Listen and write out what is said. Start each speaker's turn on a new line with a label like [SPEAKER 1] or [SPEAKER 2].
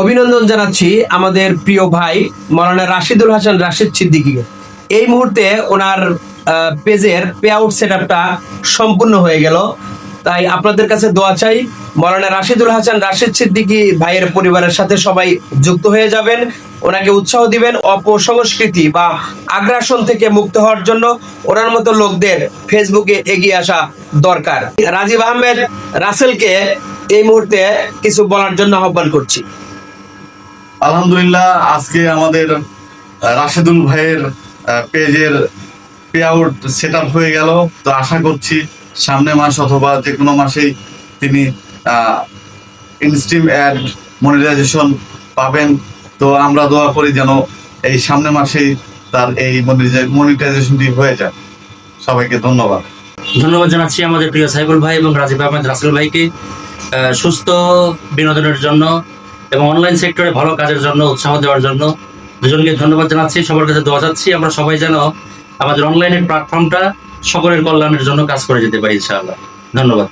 [SPEAKER 1] অভিনন্দন জানাচ্ছি আমাদের প্রিয় ভাই মৌলানা রাশিদুল হাসান রাশিদ সিদ্দিকীকে। এই মুহূর্তে ওনার পেজের পে আউট সেট সম্পূর্ণ হয়ে গেল। তাই আপনাদের কাছে দোয়া চাই, মৌলানা রাশিদুল হাসান রাশিদ সিদ্দিকী ভাইয়ের পরিবারের সাথে সবাই যুক্ত হয়ে যাবেন। ওনাকে উৎসাহ দিবেন অপসংস্কৃতি বা আগ্রাসন থেকে মুক্ত হওয়ার জন্য। ওনার মতো লোকদের ফেসবুকে এগিয়ে আসা দরকার। রাজীব আহমেদ রাসেলকে এই মুহূর্তে কিছু বলার জন্য আহ্বান করছি।
[SPEAKER 2] আলহামদুলিল্লাহ, আজকে আমাদের রাশেদুল ভাইয়ের পেজের পে আউট সেট হয়ে গেল। তো আশা করছি সামনে মাস অথবা যে কোনো মাসেই তিনি ইনস্ট্রিম অ্যাড মনিটাইজেশন পাবেন। তো আমরা দোয়া করি যেন এই সামনে মাসেই তার এই মনিটাইজেশনটি হয়ে যায়। সবাইকে ধন্যবাদ।
[SPEAKER 3] ধন্যবাদ জানাচ্ছি আমাদের প্রিয় সাইফুল ভাই এবং রাজীব আহমেদ রাসেল ভাইকে সুস্থ বিনোদনের জন্য। এবং অনলাইন সেক্টরে ভালো কাজের জন্য, উৎসাহ দেওয়ার জন্য দুজনকে ধন্যবাদ জানাচ্ছি। সবার কাছে দোয়া চাচ্ছি। আমরা সবাই যেন আমাদের অনলাইনের প্ল্যাটফর্মটা সকলের কল্যাণের জন্য কাজ করে যেতে পারি, ইনশাআল্লাহ। ধন্যবাদ।